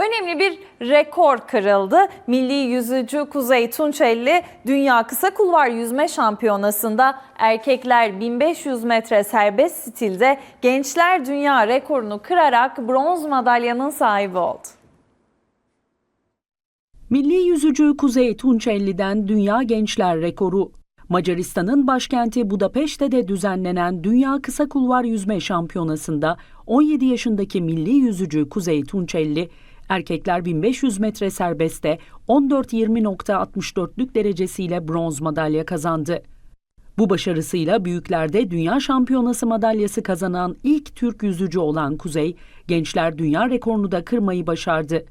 Önemli bir rekor kırıldı. Milli yüzücü Kuzey Tunçelli Dünya Kısa Kulvar Yüzme Şampiyonası'nda erkekler 1500 metre serbest stilde gençler dünya rekorunu kırarak bronz madalyanın sahibi oldu. Milli yüzücü Kuzey Tunçelli'den dünya gençler rekoru. Macaristan'ın başkenti Budapeşte'de düzenlenen Dünya Kısa Kulvar Yüzme Şampiyonası'nda 17 yaşındaki milli yüzücü Kuzey Tunçelli, erkekler 1500 metre serbestte 14.20.64'lük derecesiyle bronz madalya kazandı. Bu başarısıyla büyüklerde dünya şampiyonası madalyası kazanan ilk Türk yüzücü olan Kuzey, gençler dünya rekorunu da kırmayı başardı.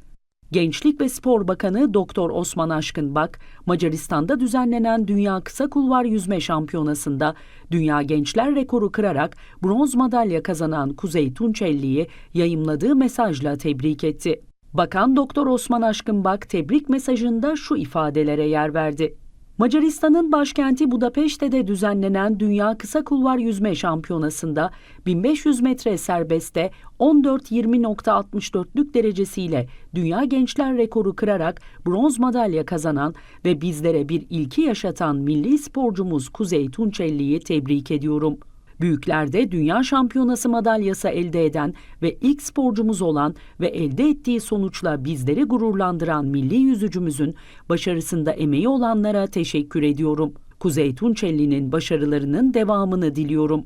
Gençlik ve Spor Bakanı Doktor Osman Aşkınbak, Macaristan'da düzenlenen Dünya Kısa Kulvar Yüzme Şampiyonası'nda dünya gençler rekoru kırarak bronz madalya kazanan Kuzey Tunçelli'yi yayımladığı mesajla tebrik etti. Bakan Doktor Osman Aşkınbak tebrik mesajında şu ifadelere yer verdi. Macaristan'ın başkenti Budapeşte'de düzenlenen Dünya Kısa Kulvar Yüzme Şampiyonası'nda 1500 metre serbestte 14.20.64'lük derecesiyle dünya gençler rekoru kırarak bronz madalya kazanan ve bizlere bir ilki yaşatan milli sporcumuz Kuzey Tunçelli'yi tebrik ediyorum. Büyüklerde dünya şampiyonası madalyası elde eden ve ilk sporcumuz olan ve elde ettiği sonuçla bizleri gururlandıran milli yüzücümüzün başarısında emeği olanlara teşekkür ediyorum. Kuzey Tunçelli'nin başarılarının devamını diliyorum.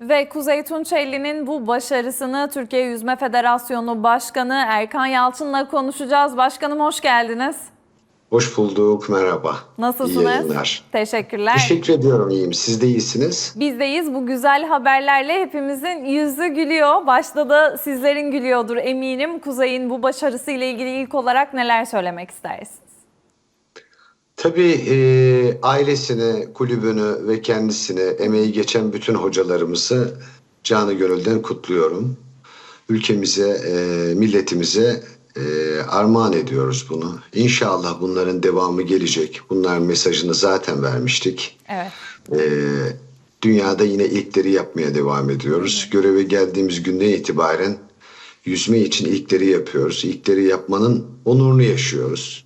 Ve Kuzey Tunçelli'nin bu başarısını Türkiye Yüzme Federasyonu Başkanı Erkan Yalçın'la konuşacağız. Başkanım hoş geldiniz. Hoş bulduk, merhaba. Nasılsınız? İyi yayınlar. Teşekkürler. Teşekkür ediyorum, iyiyim. Siz de iyisiniz. Bizdeyiz. Bu güzel haberlerle hepimizin yüzü gülüyor. Başta da sizlerin gülüyordur eminim. Kuzey'in bu başarısıyla ilgili ilk olarak neler söylemek istersiniz? Tabii e, ailesini, kulübünü ve kendisini, emeği geçen bütün hocalarımızı canı gönülden kutluyorum. Ülkemize, e, milletimize e, armağan ediyoruz bunu. İnşallah bunların devamı gelecek. Bunların mesajını zaten vermiştik. Evet. Ee, dünyada yine ilkleri yapmaya devam ediyoruz. Göreve geldiğimiz günden itibaren yüzme için ilkleri yapıyoruz. İlkleri yapmanın onurunu yaşıyoruz.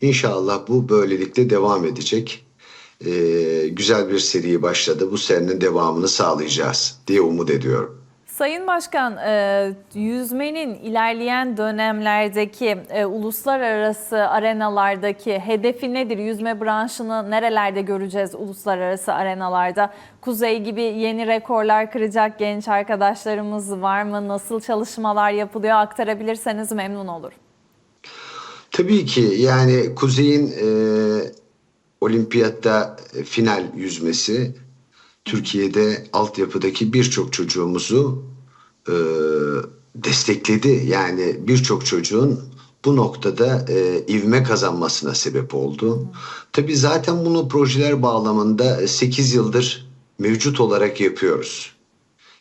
İnşallah bu böylelikle devam edecek. Ee, güzel bir seri başladı. Bu serinin devamını sağlayacağız diye umut ediyorum. Sayın Başkan, e, yüzmenin ilerleyen dönemlerdeki e, uluslararası arenalardaki hedefi nedir? Yüzme branşını nerelerde göreceğiz uluslararası arenalarda? Kuzey gibi yeni rekorlar kıracak genç arkadaşlarımız var mı? Nasıl çalışmalar yapılıyor? Aktarabilirseniz memnun olurum. Tabii ki yani Kuzey'in e, olimpiyatta final yüzmesi Türkiye'de altyapıdaki birçok çocuğumuzu e, destekledi. Yani birçok çocuğun bu noktada e, ivme kazanmasına sebep oldu. Tabii zaten bunu projeler bağlamında 8 yıldır mevcut olarak yapıyoruz.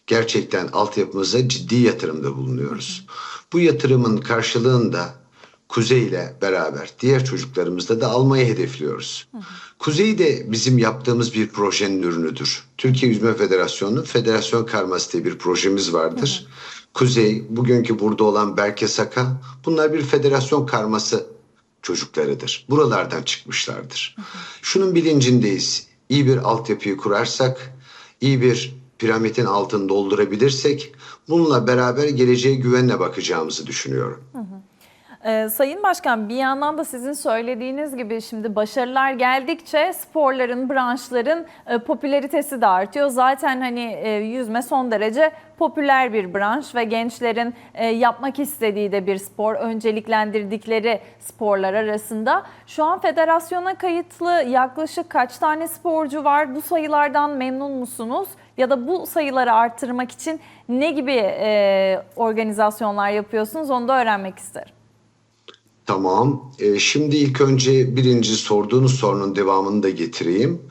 Gerçekten altyapımıza ciddi yatırımda bulunuyoruz. Bu yatırımın karşılığında Kuzey ile beraber diğer çocuklarımızda da almayı hedefliyoruz. Kuzey de bizim yaptığımız bir projenin ürünüdür. Türkiye Yüzme Federasyonu Federasyon Karması diye bir projemiz vardır. Kuzey, bugünkü burada olan Berke Saka bunlar bir federasyon karması çocuklarıdır. Buralardan çıkmışlardır. Şunun bilincindeyiz. İyi bir altyapıyı kurarsak, iyi bir piramidin altını doldurabilirsek bununla beraber geleceğe güvenle bakacağımızı düşünüyorum. Ee, Sayın Başkan bir yandan da sizin söylediğiniz gibi şimdi başarılar geldikçe sporların, branşların e, popülaritesi de artıyor. Zaten hani e, yüzme son derece popüler bir branş ve gençlerin e, yapmak istediği de bir spor, önceliklendirdikleri sporlar arasında. Şu an federasyona kayıtlı yaklaşık kaç tane sporcu var? Bu sayılardan memnun musunuz? Ya da bu sayıları arttırmak için ne gibi e, organizasyonlar yapıyorsunuz onu da öğrenmek isterim. Tamam. Ee, şimdi ilk önce birinci sorduğunuz sorunun devamını da getireyim.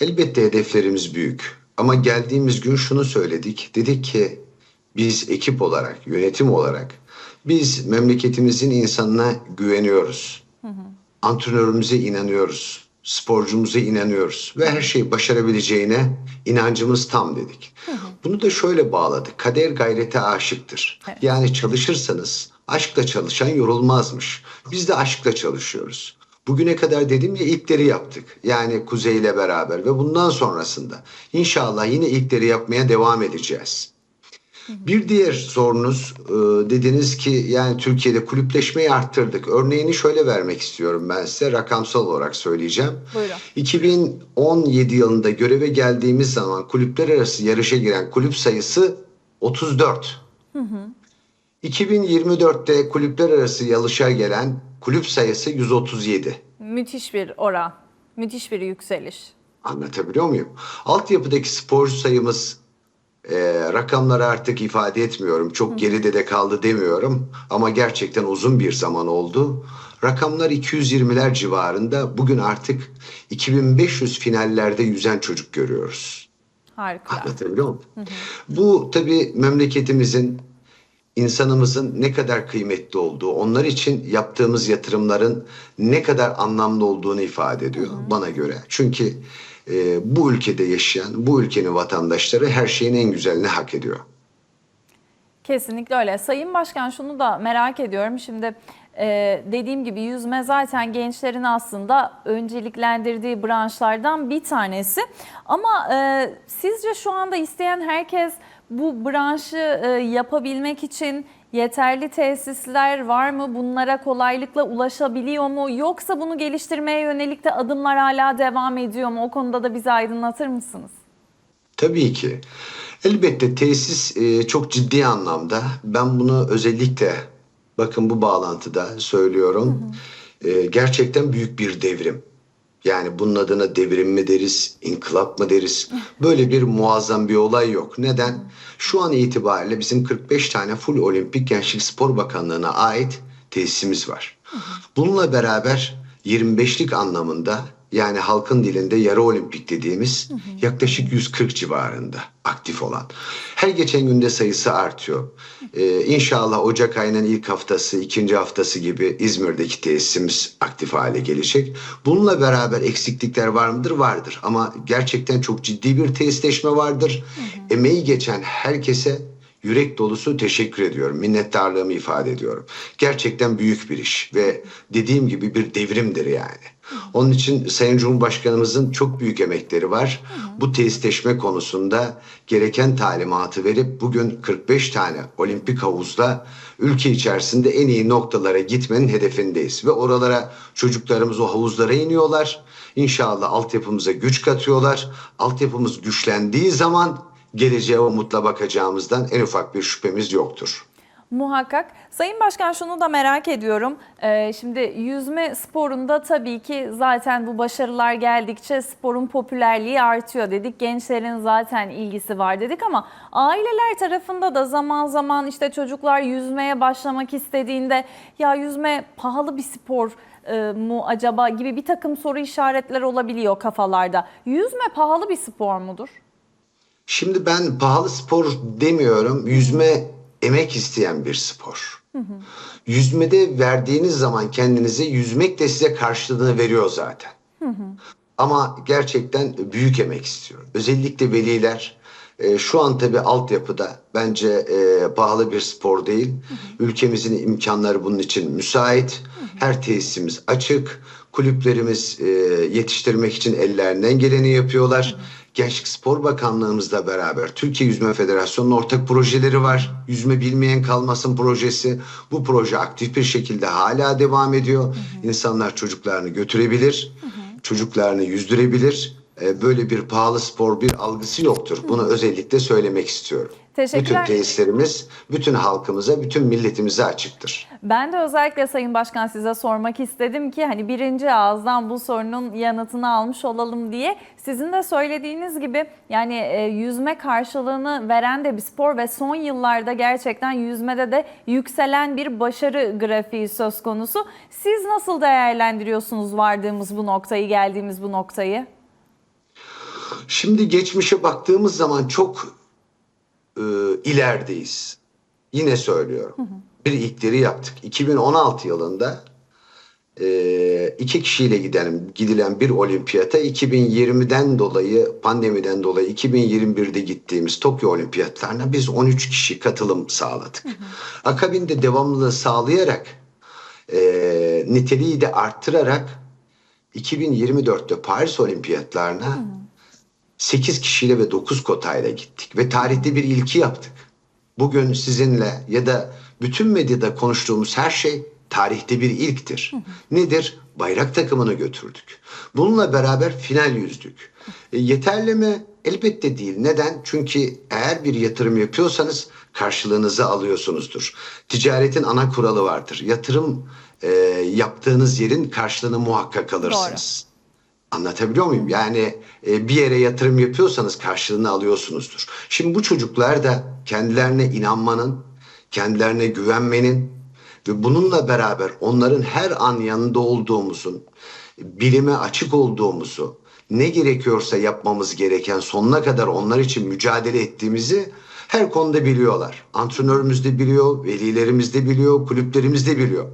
Elbette hedeflerimiz büyük. Ama geldiğimiz gün şunu söyledik. Dedik ki biz ekip olarak, yönetim olarak biz memleketimizin insanına güveniyoruz. Antrenörümüze inanıyoruz. sporcumuza inanıyoruz ve her şeyi başarabileceğine inancımız tam dedik. Bunu da şöyle bağladık. Kader gayrete aşıktır. Evet. Yani çalışırsanız aşkla çalışan yorulmazmış. Biz de aşkla çalışıyoruz. Bugüne kadar dedim ya ilkleri yaptık. Yani Kuzey ile beraber ve bundan sonrasında inşallah yine ilkleri yapmaya devam edeceğiz. Bir diğer sorunuz e, dediniz ki yani Türkiye'de kulüpleşmeyi arttırdık. Örneğini şöyle vermek istiyorum ben size rakamsal olarak söyleyeceğim. Buyurun. 2017 yılında göreve geldiğimiz zaman kulüpler arası yarışa giren kulüp sayısı 34. 2024'te kulüpler arası yarışa gelen kulüp sayısı 137. Müthiş bir oran. Müthiş bir yükseliş. Anlatabiliyor muyum? Altyapıdaki sporcu sayımız e, rakamları artık ifade etmiyorum. Çok geride de kaldı demiyorum. Ama gerçekten uzun bir zaman oldu. Rakamlar 220'ler civarında. Bugün artık 2500 finallerde yüzen çocuk görüyoruz. Harikulade. Anlatabiliyor muyum? Bu tabii memleketimizin, insanımızın ne kadar kıymetli olduğu, onlar için yaptığımız yatırımların ne kadar anlamlı olduğunu ifade ediyor bana göre. Çünkü e, bu ülkede yaşayan, bu ülkenin vatandaşları her şeyin en güzelini hak ediyor. Kesinlikle öyle. Sayın Başkan şunu da merak ediyorum. Şimdi e, dediğim gibi yüzme zaten gençlerin aslında önceliklendirdiği branşlardan bir tanesi. Ama e, sizce şu anda isteyen herkes bu branşı e, yapabilmek için yeterli tesisler var mı? Bunlara kolaylıkla ulaşabiliyor mu? Yoksa bunu geliştirmeye yönelik de adımlar hala devam ediyor mu? O konuda da bizi aydınlatır mısınız? Tabii ki. Elbette tesis e, çok ciddi anlamda. Ben bunu özellikle bakın bu bağlantıda söylüyorum. E, gerçekten büyük bir devrim. Yani bunun adına devrim mi deriz, inkılap mı deriz? Böyle bir muazzam bir olay yok. Neden? Şu an itibariyle bizim 45 tane full olimpik gençlik spor bakanlığına ait tesisimiz var. Bununla beraber 25'lik anlamında yani halkın dilinde yarı olimpik dediğimiz yaklaşık 140 civarında aktif olan. Her geçen günde sayısı artıyor. Ee, inşallah Ocak ayının ilk haftası, ikinci haftası gibi İzmir'deki tesisimiz aktif hale gelecek. Bununla beraber eksiklikler var mıdır? Vardır. Ama gerçekten çok ciddi bir tesisleşme vardır. Emeği geçen herkese yürek dolusu teşekkür ediyorum. Minnettarlığımı ifade ediyorum. Gerçekten büyük bir iş ve dediğim gibi bir devrimdir yani. Onun için Sayın Cumhurbaşkanımızın çok büyük emekleri var. Bu tesisleşme konusunda gereken talimatı verip bugün 45 tane olimpik havuzla ülke içerisinde en iyi noktalara gitmenin hedefindeyiz. Ve oralara çocuklarımız o havuzlara iniyorlar. İnşallah altyapımıza güç katıyorlar. Altyapımız güçlendiği zaman geleceğe umutla bakacağımızdan en ufak bir şüphemiz yoktur. Muhakkak. Sayın Başkan şunu da merak ediyorum. Ee, şimdi yüzme sporunda tabii ki zaten bu başarılar geldikçe sporun popülerliği artıyor dedik. Gençlerin zaten ilgisi var dedik ama aileler tarafında da zaman zaman işte çocuklar yüzmeye başlamak istediğinde ya yüzme pahalı bir spor e, mu acaba gibi bir takım soru işaretler olabiliyor kafalarda. Yüzme pahalı bir spor mudur? Şimdi ben pahalı spor demiyorum. Yüzme emek isteyen bir spor. Yüzmede verdiğiniz zaman kendinize yüzmek de size karşılığını veriyor zaten. Ama gerçekten büyük emek istiyor. Özellikle veliler e, şu an tabii altyapıda bence e, pahalı bir spor değil. Ülkemizin imkanları bunun için müsait. Her tesisimiz açık. Kulüplerimiz e, yetiştirmek için ellerinden geleni yapıyorlar. Gençlik Spor Bakanlığımızla beraber Türkiye Yüzme Federasyonu'nun ortak projeleri var. Yüzme bilmeyen kalmasın projesi. Bu proje aktif bir şekilde hala devam ediyor. İnsanlar çocuklarını götürebilir, çocuklarını yüzdürebilir. Ee, Böyle bir pahalı spor bir algısı yoktur. Bunu özellikle söylemek istiyorum. Teşekkürler. Bütün tesislerimiz bütün halkımıza, bütün milletimize açıktır. Ben de özellikle Sayın Başkan size sormak istedim ki hani birinci ağızdan bu sorunun yanıtını almış olalım diye. Sizin de söylediğiniz gibi yani e, yüzme karşılığını veren de bir spor ve son yıllarda gerçekten yüzmede de yükselen bir başarı grafiği söz konusu. Siz nasıl değerlendiriyorsunuz vardığımız bu noktayı, geldiğimiz bu noktayı? Şimdi geçmişe baktığımız zaman çok e, ilerideyiz. Yine söylüyorum. Bir ilkleri yaptık. 2016 yılında e, iki kişiyle gidelim, gidilen bir olimpiyata 2020'den dolayı pandemiden dolayı 2021'de gittiğimiz Tokyo olimpiyatlarına biz 13 kişi katılım sağladık. Akabinde devamlılığı sağlayarak e, niteliği de arttırarak 2024'te Paris olimpiyatlarına 8 kişiyle ve 9 kotayla gittik ve tarihte bir ilki yaptık. Bugün sizinle ya da bütün medyada konuştuğumuz her şey tarihte bir ilktir. Nedir? Bayrak takımını götürdük. Bununla beraber final yüzdük. E, yeterli mi? Elbette değil. Neden? Çünkü eğer bir yatırım yapıyorsanız karşılığınızı alıyorsunuzdur. Ticaretin ana kuralı vardır. Yatırım e, yaptığınız yerin karşılığını muhakkak alırsınız. Anlatabiliyor muyum? Yani e, bir yere yatırım yapıyorsanız karşılığını alıyorsunuzdur. Şimdi bu çocuklar da kendilerine inanmanın, kendilerine güvenmenin ve bununla beraber onların her an yanında olduğumuzun, bilime açık olduğumuzu, ne gerekiyorsa yapmamız gereken sonuna kadar onlar için mücadele ettiğimizi her konuda biliyorlar. Antrenörümüz de biliyor, velilerimiz de biliyor, kulüplerimiz de biliyor.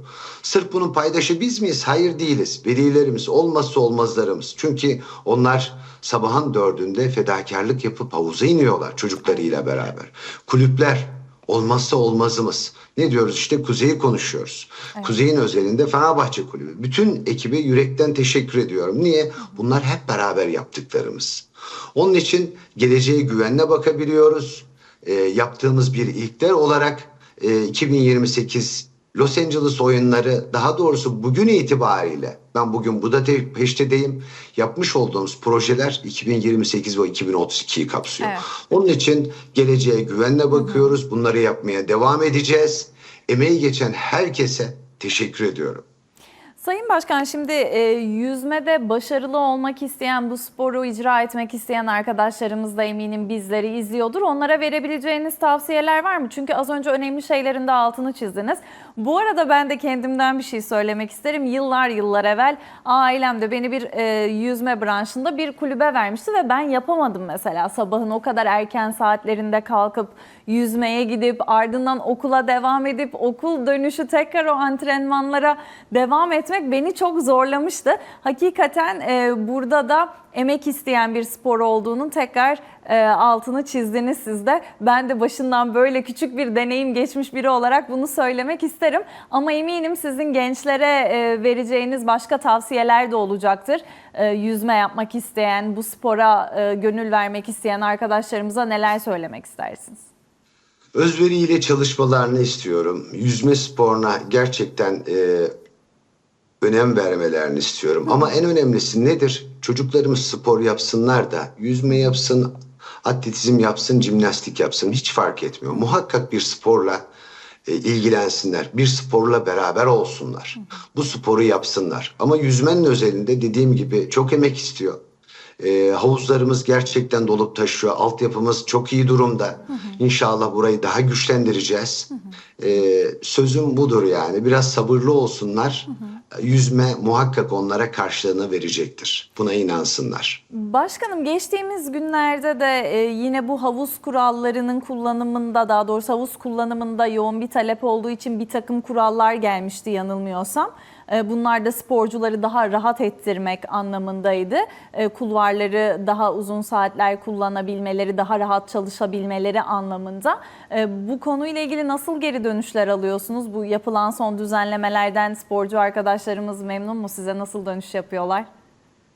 Sırf bunun paydaşı biz miyiz? Hayır değiliz. Velilerimiz olmazsa olmazlarımız. Çünkü onlar sabahın dördünde fedakarlık yapıp havuza iniyorlar çocuklarıyla beraber. Kulüpler olmazsa olmazımız. Ne diyoruz işte Kuzey'i konuşuyoruz. Kuzey'in özelinde Fenerbahçe Kulübü. Bütün ekibe yürekten teşekkür ediyorum. Niye? Bunlar hep beraber yaptıklarımız. Onun için geleceğe güvenle bakabiliyoruz. E, yaptığımız bir ilkler olarak e, 2028 Los Angeles oyunları daha doğrusu bugün itibariyle ben bugün Budapeşte'deyim. Yapmış olduğumuz projeler 2028 ve 2032'yi kapsıyor. Evet. Onun için geleceğe güvenle bakıyoruz. Bunları yapmaya devam edeceğiz. Emeği geçen herkese teşekkür ediyorum. Sayın Başkan şimdi e, yüzmede başarılı olmak isteyen, bu sporu icra etmek isteyen arkadaşlarımız da eminim bizleri izliyordur. Onlara verebileceğiniz tavsiyeler var mı? Çünkü az önce önemli şeylerin de altını çizdiniz. Bu arada ben de kendimden bir şey söylemek isterim. Yıllar yıllar evvel ailem de beni bir e, yüzme branşında bir kulübe vermişti ve ben yapamadım mesela. Sabahın o kadar erken saatlerinde kalkıp yüzmeye gidip ardından okula devam edip okul dönüşü tekrar o antrenmanlara devam etmek beni çok zorlamıştı. Hakikaten e, burada da emek isteyen bir spor olduğunun tekrar e, altını çizdiniz siz de. Ben de başından böyle küçük bir deneyim geçmiş biri olarak bunu söylemek isterim. Ama eminim sizin gençlere e, vereceğiniz başka tavsiyeler de olacaktır. E, yüzme yapmak isteyen, bu spora e, gönül vermek isteyen arkadaşlarımıza neler söylemek istersiniz? Özveriyle çalışmalarını istiyorum. Yüzme sporuna gerçekten e, önem vermelerini istiyorum. Ama en önemlisi nedir? Çocuklarımız spor yapsınlar da yüzme yapsın, atletizm yapsın, jimnastik yapsın hiç fark etmiyor. Muhakkak bir sporla e, ilgilensinler. Bir sporla beraber olsunlar. Bu sporu yapsınlar. Ama yüzmenin özelinde dediğim gibi çok emek istiyor. E, havuzlarımız gerçekten dolup taşıyor. Altyapımız çok iyi durumda. İnşallah burayı daha güçlendireceğiz. E, sözüm budur yani. Biraz sabırlı olsunlar. Yüzme muhakkak onlara karşılığını verecektir. Buna inansınlar. Başkanım geçtiğimiz günlerde de e, yine bu havuz kurallarının kullanımında daha doğrusu havuz kullanımında yoğun bir talep olduğu için bir takım kurallar gelmişti yanılmıyorsam. E, Bunlar da sporcuları daha rahat ettirmek anlamındaydı. E, Kulvarları daha uzun saatler kullanabilmeleri, daha rahat çalışabilmeleri anlamında. E, Bu konuyla ilgili nasıl geri dönüşler alıyorsunuz? Bu yapılan son düzenlemelerden sporcu arkadaşlarımız memnun mu? Size nasıl dönüş yapıyorlar?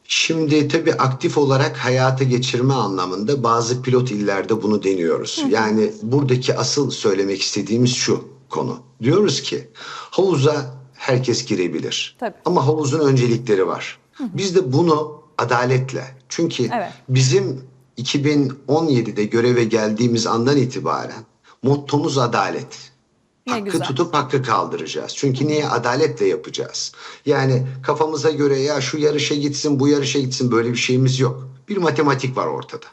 Şimdi tabii aktif olarak hayata geçirme anlamında bazı pilot illerde bunu deniyoruz. Yani buradaki asıl söylemek istediğimiz şu konu. Diyoruz ki havuza herkes girebilir. Tabii. Ama havuzun öncelikleri var. Biz de bunu adaletle çünkü Evet. bizim 2017'de göreve geldiğimiz andan itibaren mottomuz adalet. Ne hakkı güzel. tutup hakkı kaldıracağız. Çünkü niye? Adaletle yapacağız. Yani kafamıza göre ya şu yarışa gitsin, bu yarışa gitsin böyle bir şeyimiz yok. Bir matematik var ortada.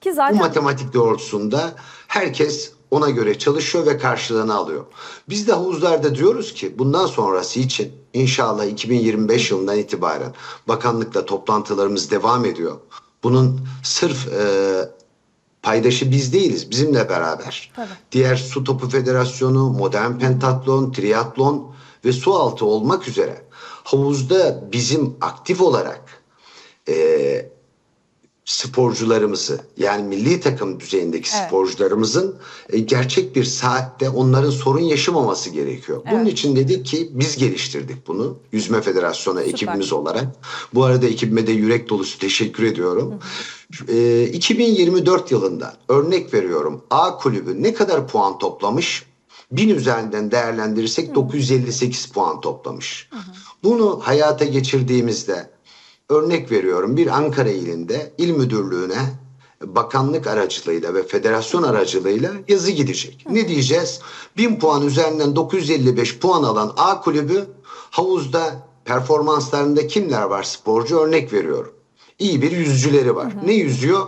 Ki Bu zaten matematik doğrultusunda herkes ona göre çalışıyor ve karşılığını alıyor. Biz de havuzlarda diyoruz ki bundan sonrası için inşallah 2025 yılından itibaren bakanlıkla toplantılarımız devam ediyor. Bunun sırf e, paydaşı biz değiliz. Bizimle beraber. Tabii. Diğer Su Topu Federasyonu, Modern Pentatlon, Triatlon ve su altı olmak üzere havuzda bizim aktif olarak e, sporcularımızı yani milli takım düzeyindeki Evet. sporcularımızın e, gerçek bir saatte onların sorun yaşamaması gerekiyor. Bunun Evet. için dedik ki biz geliştirdik bunu Yüzme Federasyonu Süper. ekibimiz olarak. Bu arada ekibime de yürek dolusu teşekkür ediyorum. E, 2024 yılında örnek veriyorum A kulübü ne kadar puan toplamış? 1000 üzerinden değerlendirirsek 958 puan toplamış. Bunu hayata geçirdiğimizde Örnek veriyorum bir Ankara ilinde il müdürlüğüne bakanlık aracılığıyla ve federasyon aracılığıyla yazı gidecek. Ne diyeceğiz? 1000 puan üzerinden 955 puan alan A kulübü havuzda performanslarında kimler var sporcu örnek veriyorum. İyi bir yüzücüleri var. Ne yüzüyor?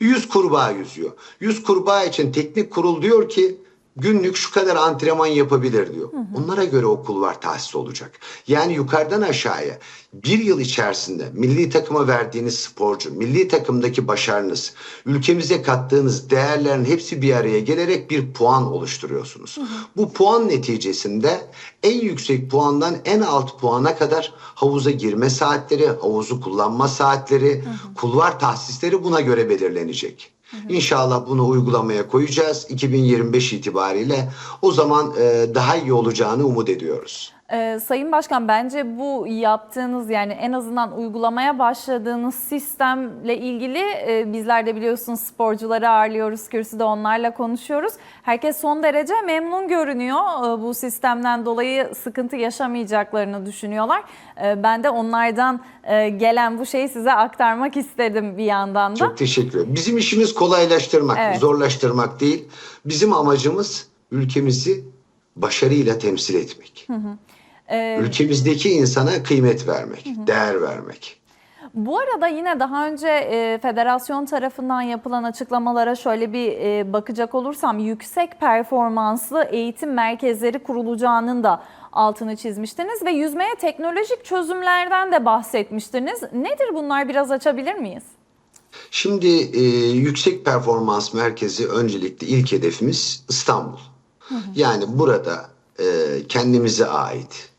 100 kurbağa yüzüyor. 100 kurbağa için teknik kurul diyor ki günlük şu kadar antrenman yapabilir diyor. Onlara göre okullar tahsis olacak. Yani yukarıdan aşağıya bir yıl içerisinde milli takıma verdiğiniz sporcu, milli takımdaki başarınız, ülkemize kattığınız değerlerin hepsi bir araya gelerek bir puan oluşturuyorsunuz. Bu puan neticesinde en yüksek puandan en alt puana kadar havuza girme saatleri, havuzu kullanma saatleri, kulvar tahsisleri buna göre belirlenecek. İnşallah bunu uygulamaya koyacağız 2025 itibariyle. O zaman e, daha iyi olacağını umut ediyoruz. Ee, Sayın Başkan bence bu yaptığınız yani en azından uygulamaya başladığınız sistemle ilgili e, bizler de biliyorsunuz sporcuları ağırlıyoruz kürsüde onlarla konuşuyoruz. Herkes son derece memnun görünüyor e, bu sistemden dolayı sıkıntı yaşamayacaklarını düşünüyorlar. E, ben de onlardan e, gelen bu şeyi size aktarmak istedim bir yandan da. Çok teşekkür ederim. Bizim işimiz kolaylaştırmak, Evet. zorlaştırmak değil. Bizim amacımız ülkemizi başarıyla temsil etmek. Ee, Ülkemizdeki insana kıymet vermek, değer vermek. Bu arada yine daha önce e, federasyon tarafından yapılan açıklamalara şöyle bir e, bakacak olursam yüksek performanslı eğitim merkezleri kurulacağının da altını çizmiştiniz ve yüzmeye teknolojik çözümlerden de bahsetmiştiniz. Nedir bunlar biraz açabilir miyiz? Şimdi e, yüksek performans merkezi öncelikle ilk hedefimiz İstanbul. Yani burada e, kendimize ait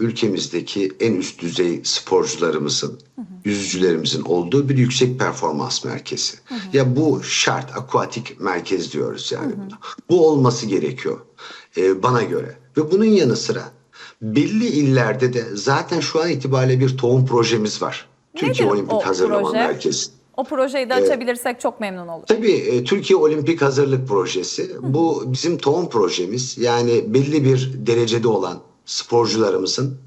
ülkemizdeki en üst düzey sporcularımızın, yüzücülerimizin olduğu bir yüksek performans merkezi. Ya bu şart, akuatik merkez diyoruz yani. buna. Bu olması gerekiyor e, bana göre. Ve bunun yanı sıra belli illerde de zaten şu an itibariyle bir tohum projemiz var. Türkiye Nedir Olimpik o Hazırlama proje? Merkezi. O projeyi de açabilirsek çok memnun oluruz. Tabii e, Türkiye Olimpik Hazırlık Projesi bu bizim tohum projemiz yani belli bir derecede olan sporcularımızın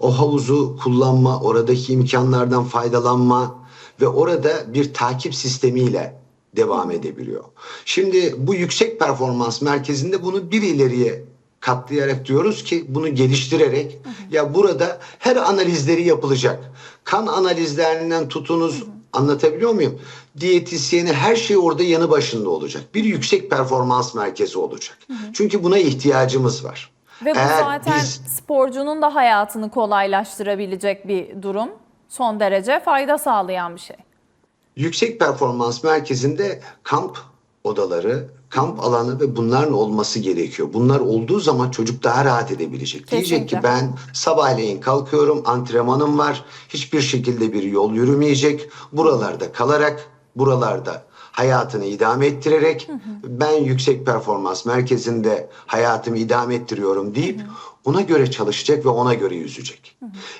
o havuzu kullanma, oradaki imkanlardan faydalanma ve orada bir takip sistemiyle devam edebiliyor. Şimdi bu yüksek performans merkezinde bunu bir ileriye katlayarak diyoruz ki bunu geliştirerek ya burada her analizleri yapılacak. Kan analizlerinden tutunuz anlatabiliyor muyum? Diyetisyeni her şey orada yanı başında olacak. Bir yüksek performans merkezi olacak. Çünkü buna ihtiyacımız var. Ve bu Eğer zaten biz- sporcunun da hayatını kolaylaştırabilecek bir durum. Son derece fayda sağlayan bir şey. Yüksek performans merkezinde kamp odaları, kamp alanı ve bunların olması gerekiyor. Bunlar olduğu zaman çocuk daha rahat edebilecek. Diyecek ki Kesinlikle. ben sabahleyin kalkıyorum, antrenmanım var. Hiçbir şekilde bir yol yürümeyecek. Buralarda kalarak, buralarda hayatını idame ettirerek ben yüksek performans merkezinde hayatımı idame ettiriyorum deyip ona göre çalışacak ve ona göre yüzecek.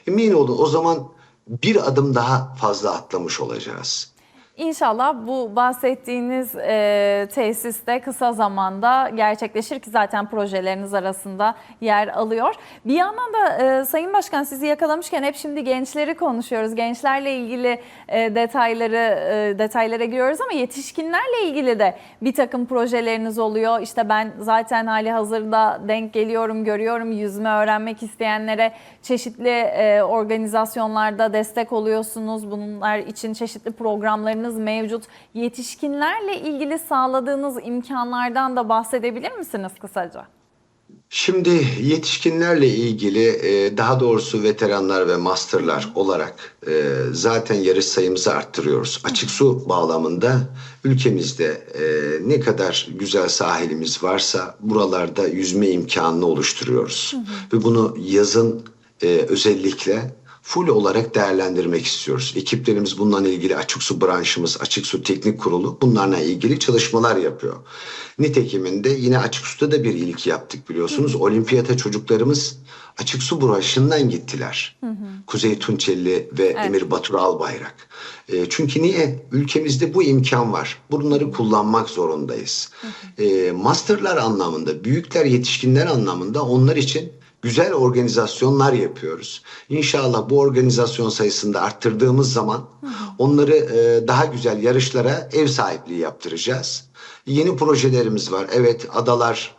Emin olun o zaman bir adım daha fazla atlamış olacağız. İnşallah bu bahsettiğiniz e, tesiste kısa zamanda gerçekleşir ki zaten projeleriniz arasında yer alıyor. Bir yandan da e, Sayın Başkan sizi yakalamışken hep şimdi gençleri konuşuyoruz. Gençlerle ilgili e, detayları e, detaylara giriyoruz ama yetişkinlerle ilgili de bir takım projeleriniz oluyor. İşte ben zaten hali hazırda denk geliyorum, görüyorum yüzme öğrenmek isteyenlere çeşitli e, organizasyonlarda destek oluyorsunuz. Bunlar için çeşitli programlarınız mevcut. Yetişkinlerle ilgili sağladığınız imkanlardan da bahsedebilir misiniz kısaca? Şimdi yetişkinlerle ilgili e, daha doğrusu veteranlar ve masterlar olarak e, zaten yarış sayımızı arttırıyoruz. Açık su bağlamında ülkemizde e, ne kadar güzel sahilimiz varsa buralarda yüzme imkanını oluşturuyoruz. Ve bunu yazın özellikle full olarak değerlendirmek istiyoruz. Ekiplerimiz bununla ilgili açık su branşımız, açık su teknik kurulu bunlarla ilgili çalışmalar yapıyor. Nitekiminde yine açık suda da bir ilk yaptık biliyorsunuz. Olimpiyata çocuklarımız açık su branşından gittiler. Kuzey Tunçelli ve Emir Batur Albayrak. E, çünkü niye? Ülkemizde bu imkan var. Bunları kullanmak zorundayız. E, masterlar anlamında, büyükler, yetişkinler anlamında onlar için güzel organizasyonlar yapıyoruz. İnşallah bu organizasyon sayısını da arttırdığımız zaman onları e, daha güzel yarışlara ev sahipliği yaptıracağız. Yeni projelerimiz var. Evet adalar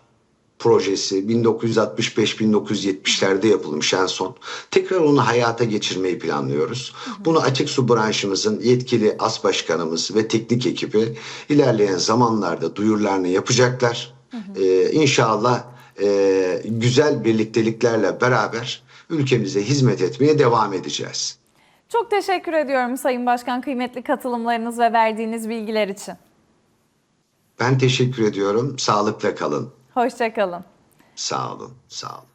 projesi 1965-1970'lerde yapılmış en son. Tekrar onu hayata geçirmeyi planlıyoruz. Bunu açık su branşımızın yetkili as başkanımız ve teknik ekibi ilerleyen zamanlarda duyurularını yapacaklar. Ee, inşallah e, güzel birlikteliklerle beraber ülkemize hizmet etmeye devam edeceğiz. Çok teşekkür ediyorum Sayın Başkan kıymetli katılımlarınız ve verdiğiniz bilgiler için. Ben teşekkür ediyorum. Sağlıkla kalın. Hoşçakalın. Sağ olun. Sağ olun.